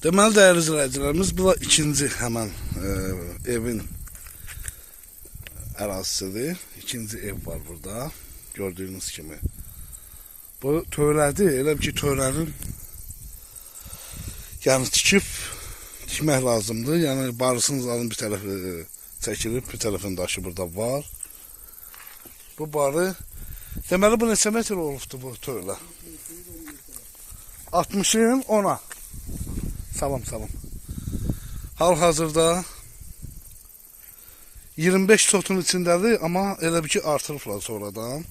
Deməli dəyərli izləyicilərimiz, bu ikinci həmən e, evin ərazisidir. İkinci ev var burada. Gördüyünüz kimi. Bu tövlədir. Elə ki, tövlənin yəni tikib tikmək lazımdır. Yəni barısının zalın bir tərəfi e, çəkilib, bir tərəfin daşı burada var. Bu barı deməli bu neçə metr olubdu bu tövlə? 60-ın 10-a. Salam salam. Hal-hazırda 25 sotun içindədir, amma elə bir ki artırıblar sonradan.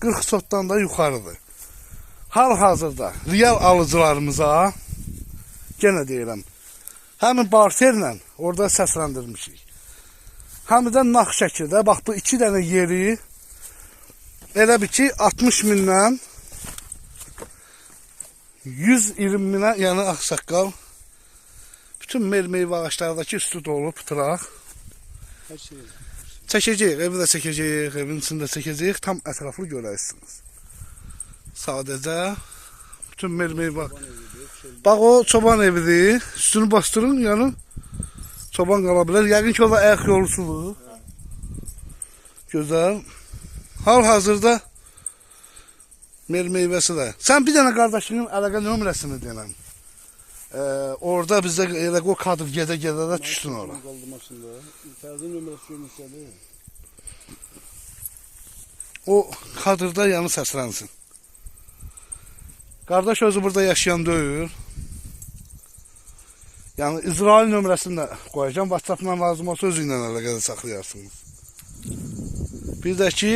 40 sotdan da yuxarıdır. Hal-hazırda real alıcılarımıza yenə deyirəm, həmin barterlə orada səsləndirmişik. Həm də nağd şəkildə, bax bu iki dənə yeri elə bir ki 60 mindən 120 minə, yəni ağsaqqal bütün mel meyvə ağaçlardakı üstü dolub şey. Çəkəcəyik, evi də çəkəcəyik, evin içində çəkəcəyik, tam ətraflı görərsiniz. Sadəcə bütün mel meyvə. Bax o çoban evidir. Üstünü bastırın, yəni çoban qala bilər. Yəqin ki, o da ayaq yolusudur. Gözəl. Hal-hazırda mel meyvəsi də. Sən bir dənə qardaşının əlaqə nömrəsini denən. Ee, orada bizdə elə o kadr gedə-gedə də düşdün ora. Kaldırmasında. Ferdi numarası görmüşlerdi. O kadrda yanı səslənsin. Qardaş özü burada yaşayan deyil. Yəni İsrail nömrəsini də qoyacağam. WhatsApp-la lazım olsa özü ilə əlaqədə saxlayarsınız. Bir də ki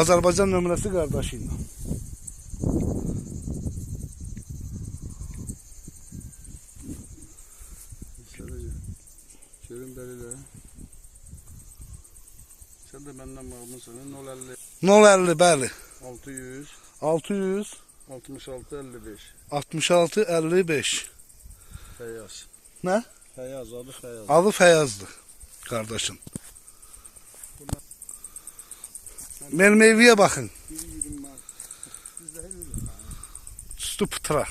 Azərbaycan nömrəsi qardaşı ilə. Şöyle. Şöyle deriyle. Benden bağımlısın. 050 050 bəli. 600 600 66 55. 66 55. Feyyaz. Nə? Feyyaz adı Feyyaz. Adı yürüm var. Bizde her yürüm. Üstü pıtraq.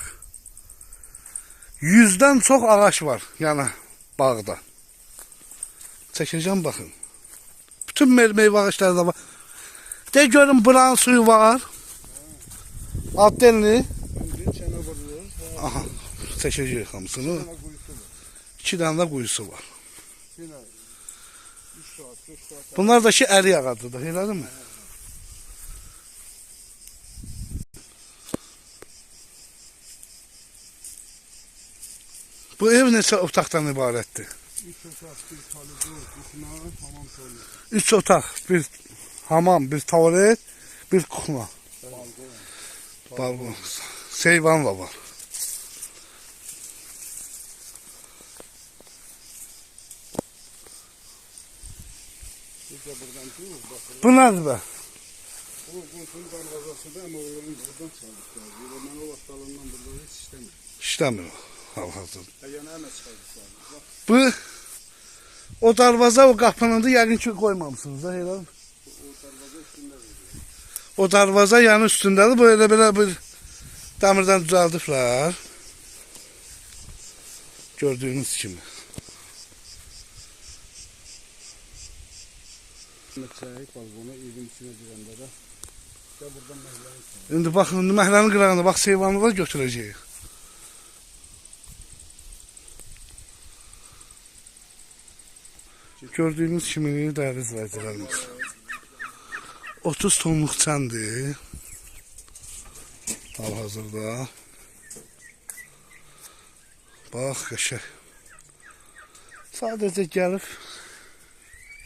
Yüzdən çox ağac var, yəni bağda. Çəkəcəm baxın. Bütün meyvə meyvə ağacları da var. De görün buranın suyu var. Vuruyoruz. Aha, çəkəcəyik hamısını. Kuyusu. İki dənə də quyusu var. Yine 3 saat 5 saat. Bunlar da ki əri ağacıdır, elədir mi? Bu ev neçə otaqdan ibarətdir? 3 saat bir kalıcı. Kuşuna hamam söylüyor. Üç otaq, bir hamam, bir tuvalet, bir kuxna. Balkon. Seyvan da var. Bu nədir be? bu kuşun darvazası da ama oğlum buradan çaldık. Yani. Ben o hastalığından burada istemiyorum. İşləmir. Ya yana hemen çıkardık yani. Bak Bu o darvaza o qapının da yəqin ki qoymamışsınız da elə. o darvaza yanı üstündədir. Bu elə belə bir dəmirdən düzəldiblər. Gördüyünüz kimi. İndi baxın, indi məhəllənin qırağında bax seyvanı da götürəcəyik. Gördüyünüz kimi dəyərli izləyicilərimiz. 30 tonluq çəndir. Hal-hazırda. Bax, qəşəng. Sadəcə gəlib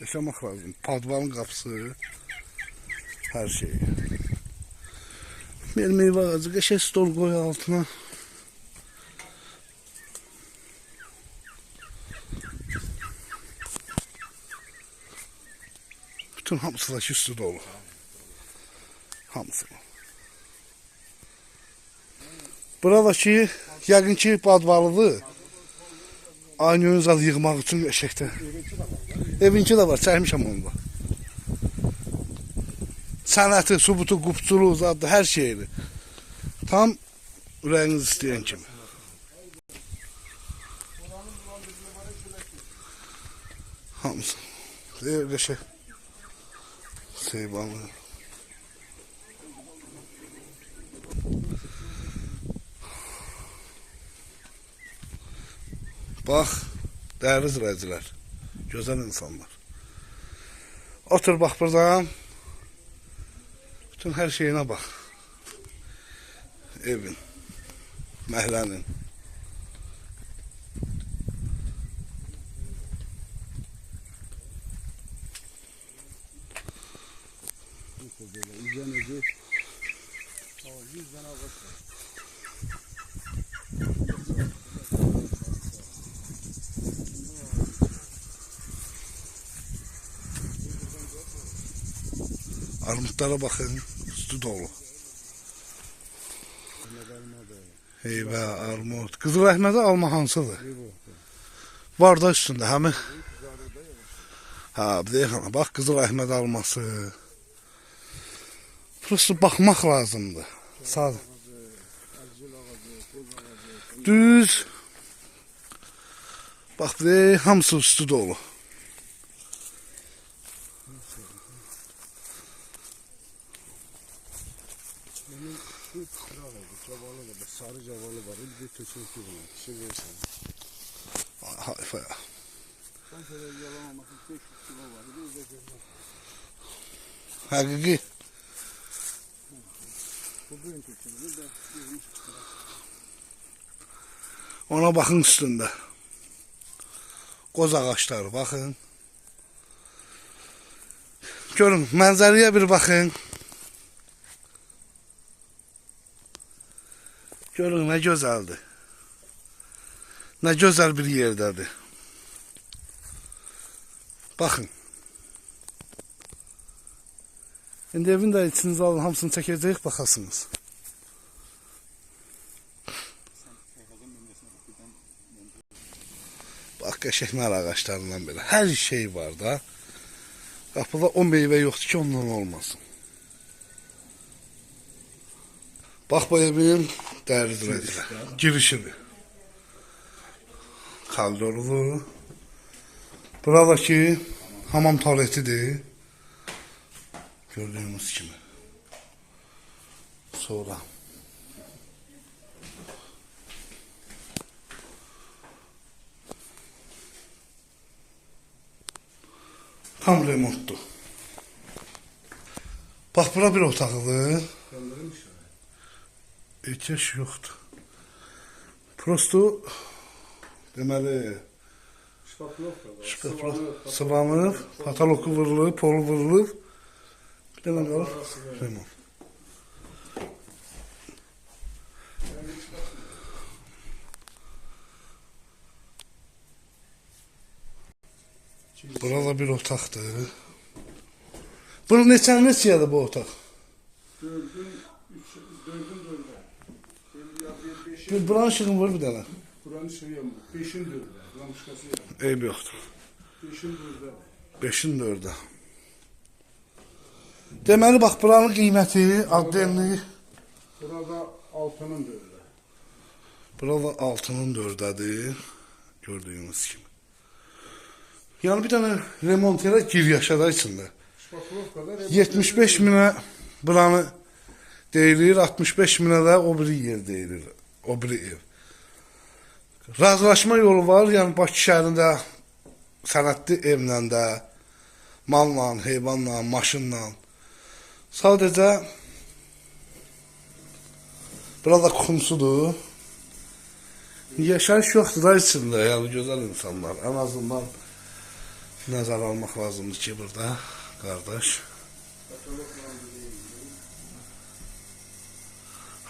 yaşamaq lazım. Padvalın qapısı, hər şey. Bir meyve ağacı qəşəng stol qoy altına. Bütün hamsılaş üstü dolu. Hamsılı. Buradakı yəqin ki badvalıdır. Aynı ön zad yığmaq üçün eşəkdə. Evinki də var, çəkmişəm onu da. Sənəti, subutu, qubçuluğu zaddı, hər şeydir. Tam ürəyiniz istəyən kimi. Hamısı. Deyir, eşək şey. Seyvanlı. Bax, dəyərli izləyicilər, gözəl insanlar. Otur bax buradan. Bütün hər şeyinə bax. Evin, məhlənin. Böyle izlenecek. Ama 100 tane. Armudlara baxın, üstü dolu. Heyvə, armud. Qızıl Əhmədə alma hansıdır? Bir. Var da üstündə, həmi. Bir də yaxana, bax Qızıl Əhməd alması. Prosto baxmaq lazımdır. Sağ düz. Bir də hamısı üstü dolu. Sarı cavalı ya. Ben şöyle yalamamak için 500 kilo var. Bir de görmem. Həqiqi. Bu gün töküntü. Bir de 20 kilo. Ona baxın üstündə. Qoz ağacları baxın. Görün, mənzərəyə bir baxın. Görün nə gözəldir. Nə gözəl bir yerdədir. Baxın. İndi evin də içinizi alın, hamısını çəkəcəyik, baxasınız. Bax, qəşəklər ağaçlarından belə. Hər şey var da. Qapıda o meyvə yoxdur ki, ondan olmasın. Bax, bu evin dəyərli duracaqlar. Girişidir. Kaldorudur. Buradakı hamam tualetidir. Gördüğünüz kimi. Sonra tam remontdur. Bax, bura bir ya. Ehtiyac yoxdur. Prosto deməli şkafla Sıvanı, sıvanıb, pataloku vurulub, polu vurulub. Arası var. Remont. Burada bir otaqdır. Bunun neçə neçədir bu otaq? Dördün, üç, dördün ya bir beşin. Buranın işığın var bir dənə. Kur'an-ı Şerife mi? Beşin dörde. Ramışkası ya. Eyb yoxdur. Beşin dörde. 5-in 4-ə. Deməli bax buranın qiyməti, addenliyi Burada altının dörde. burada 6-nın 4-dədir. Gördüyünüz kimi. Yəni bir dənə remont elə gir yaşada içində. Şkaflovkada 75 minə buranı deyilir, 65 minə də o biri yer deyilir. O biri ev. Razılaşma yolu var, yəni Bakı şəhərində sənədli evlə də, malla, heyvanla, maşınla. Sadəcə burada kumsudur. Yaşayış yoxdur da içində, yəni gözəl insanlar. Ən azından nəzər almaq lazımdır ki, burada qardaş.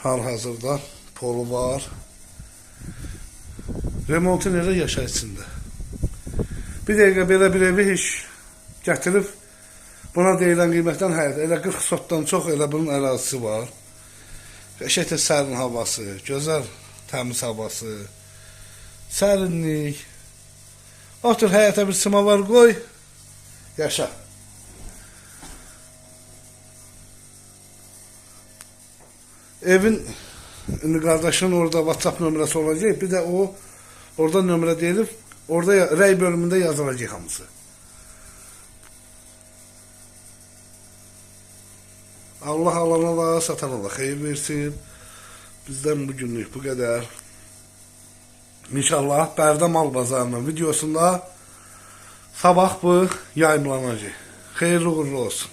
Hal-hazırda polu var. Remontu necə yaşa içində. Bir dəqiqə belə bir evi heç gətirib buna deyilən qiymətdən həyat. Elə 40 sotdan çox elə bunun ərazisi var. Qəşəngdə sərin havası, gözəl təmiz havası, sərinlik. Otur həyata bir samavar qoy, yaşa. Evin indi qardaşın orada WhatsApp nömrəsi olacaq. Bir də o orada nömrə deyilib, orada rəy bölümündə yazılacaq hamısı. Allah alana da satana da xeyir versin. Bizdən bugünlük bu qədər. İnşallah Bərdə Mal Bazarının videosunda sabah bu yayımlanacaq. Xeyirli uğurlu olsun.